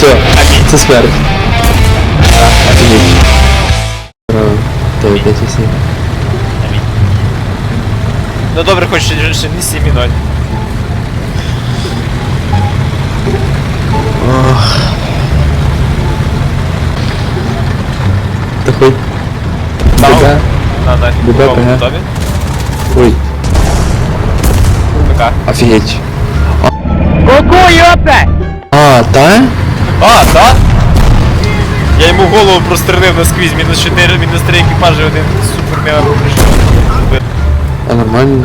Все, це смерть. Офігеть. Здорово. Тебе 5 і 7. Амінь. Ну добре, хоч ще ще не 7 і 0. Та хоч... Дав. Тебе? На, на, Буде готові? ПГ. Готові? Ой, ПК. офігеть. Ку-ку, ёпта! Голову прострелив насквізь, мінус 4, мінус 3 екіпажі, один супер мега прийшов. А нормально.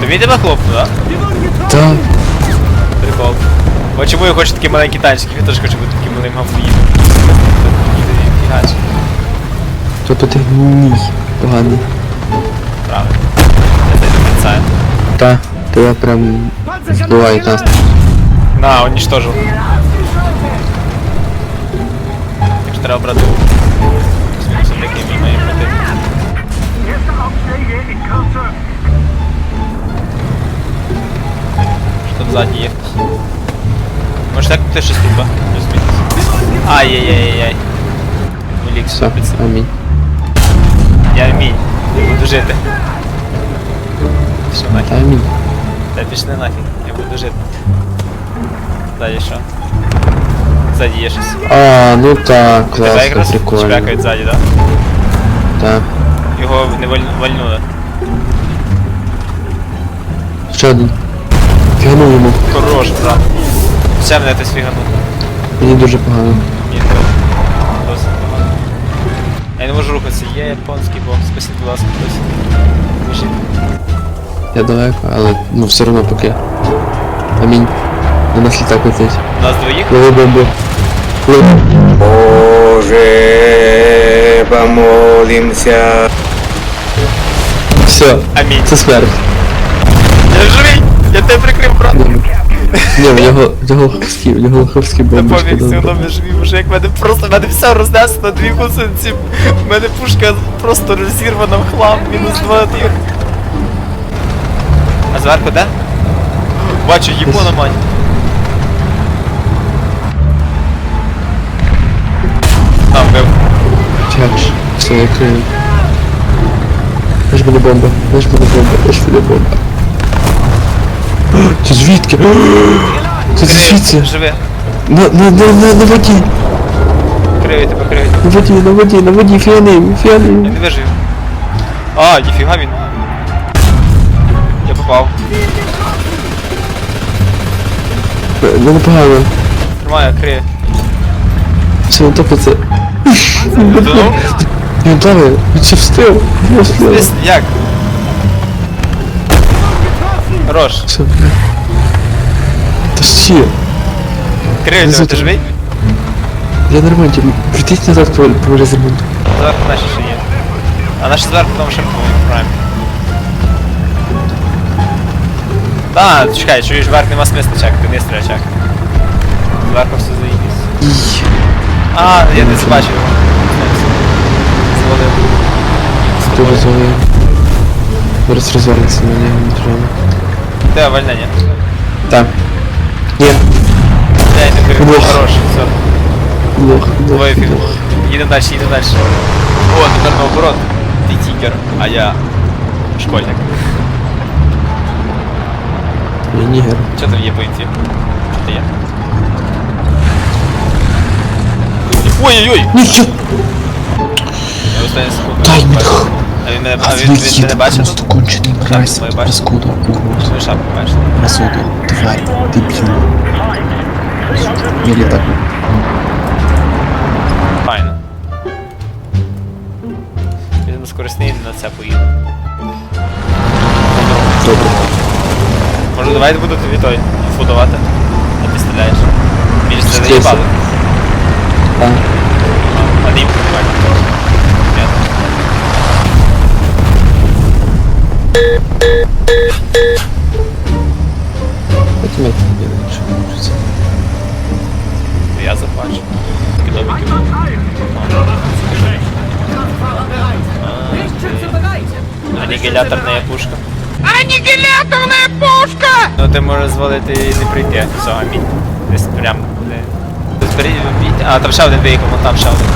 То він тебе хлопнув, да? Та. Прикол. От чому я хочу такий маленький танчик, він теж хоче бути таким малим гамбоїдом. Фігач, То тут гній. Поганий. правильно. Я тебе прям збиває нас. На, уничтожил. Так що треба брати. Плюс-мінус такий мій має проти. Що там ззаді є? Може так ти щось тупо? Плюс-мінус. Ай-яй-яй-яй. Велик Все, супиться. амінь. Я вмій. Буду жити. Що Та нахер? амінь. Та пішли нафіг. Я буду жити. Ззаді що? Ззаді є щось. А, ну так, Тебе якраз прикольно. чпякають ззаді, да? Та. Його не валь... вальнули. Ще один. Фігнув йому. Хорош, брат. Ще мене хтось фіганув. Мені дуже погано. Теж. Досить погано. Я не можу рухатися, є японський бог, спасіть, будь ласка, хтось. Я далеко, але ну все одно поки. Амінь. На нас літак летить. Нас двоїх? Лови бомбу. Боже, помолимся. Все, Амінь. це смерть. Я живий! Я тебе прикрив, брат! Ні, в нього, в нього лоховські, в нього лоховські Та бомбочки. пофіг, все одно я живий, вже як мене просто, мене все рознесло на дві гусениці. В мене пушка просто розірвана в хлам, мінус два тих. А зверху де? Бачу, їбона мань. Там бив. Чакш. Все, я крию. Лиш мене бомба, лиш мене бомба, лиш мене бомба. О, Це звідки? Це звідси? Живи. На, на, на, на, на воді, Кривий тебе, кривий. на воді, на воді, на воді, фіани, Я не вижив. А, ніфіга він. Я попав. Не непогано. Тримаю, криє. Все, не топиться. Додому? Він плаває, він ще встиг. Я встиг. Десь як? Хорош. Все, бля. Та ще. Криє тебе, ти живий? Я нормально, прийдіть назад по, по ремонту. Зверху наші ще є. А наші зверху там ще прайм. Да, чекай, чуєш, верх нема смисла чекати, не стріляй чек. Зверху все заїбісь. А, я не бачив його. Звалив. Хто розвалив? Зараз розвернеться на нього, не треба. Де вольнення? Так. Ні, Я не курю. Лох. Хорош, все. лох, лох, Двоє фіг. лох. Їдемо далі, їдемо далі. О, тепер наоборот. Ти тікер, а я школьник. Я нігер. Що там є по інфі? Що ти є? Ой-ой-ой! Ніхер! Я останню секунду. Дай мені. А він мене, а він, він мене бачив? просто кончений мразь, паскуда, урод, Свою шапку бачиш? разуду, тварь, дебіл. Я літак. Файно. Візьму скоростний на це поїду. Добре. Може давай буду тобі той інфу давати, а ти стріляєш. Більше Стрілься. заїбали. Так. А не їм давай. Ні. Потім я тобі раніше можу. Я заплачу. Такі домики. Анігіляторна пушка. Аннигиляторная пушка! Ну ти можеш звалити і не прийти. Все, амінь. Десь прям. де- Бери. А, там ще один виїхав, вон там ще один.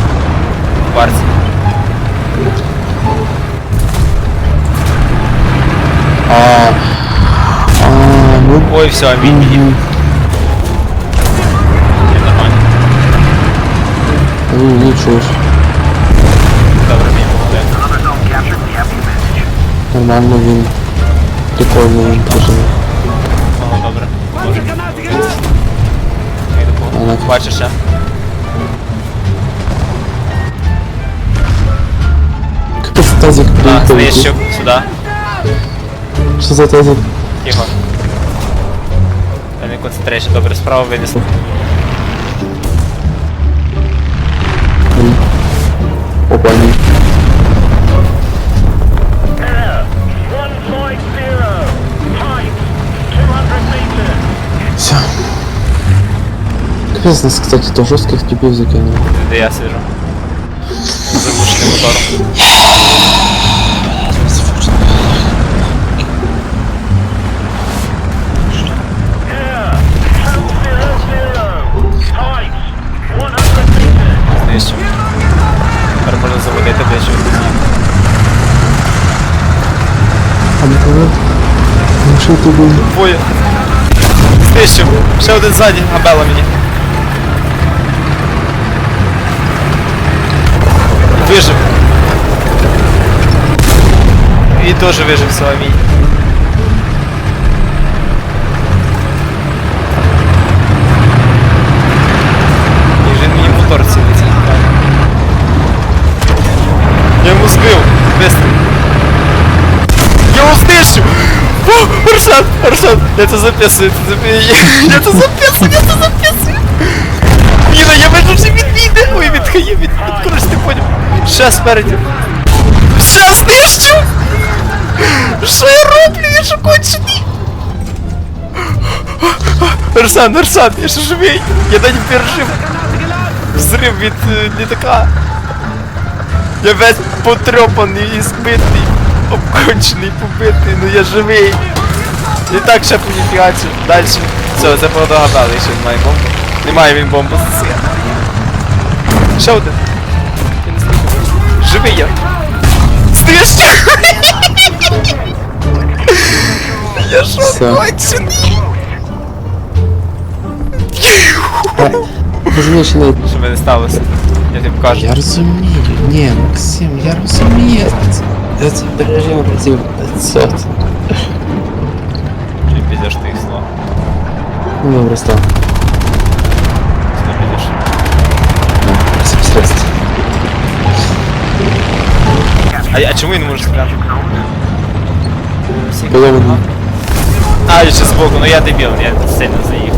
В А, а, ну, Ой, все. Ні, Нормально. ну, нічого ж. Добре. Нормально він. Прикольно він пожив. О, добре. Бачиш? тазик А, приїхав. знищив. Сюди. Що за тазик? Тихо. Я не концентрейшн, добре, справа винесли. М. Опа, ні. Все. Капець нас, кстати, то жорстких типів закинули. Де я сижу. Заглушеним мотором. Що то було? Двоє. Знищив. Ще один ззаді, габела мені. Вижив. І теж вижив, все, амінь. І він мені в мотор цілиться. Я йому збив. Вистріл. Я його знищив! О, Аршан, я це записую, це записую. Я це записую, я це записую. Міна, я бачу, він віде. Ой, відхає, від, коротше, ти поняв. Ще спереді. Ще знищу! Що я роблю, я що кончений? Арсан, Арсан, я ще живий. Я навіть пережив взрив від е, літака. Я весь потрьопаний і обкончений, побитий, ну я живий. І так ще поніфігачив. Далі. Все, це подогадали, що він має бомбу. Немає він бомбу. Ще один. Я не знаю. Живий я. Знищу! Я Все. кончений? Що мене сталося? Я тобі покажу. Я розумію. Ні, Максим, я розумію. Це пережив разів 500. Чи підеш ти їх слова? Ну, добре, став. Не підеш. Це средств. А, а чому я не можу стріляти? Подобно. А, я ще збоку, ну я дебіл, я сильно заїхав.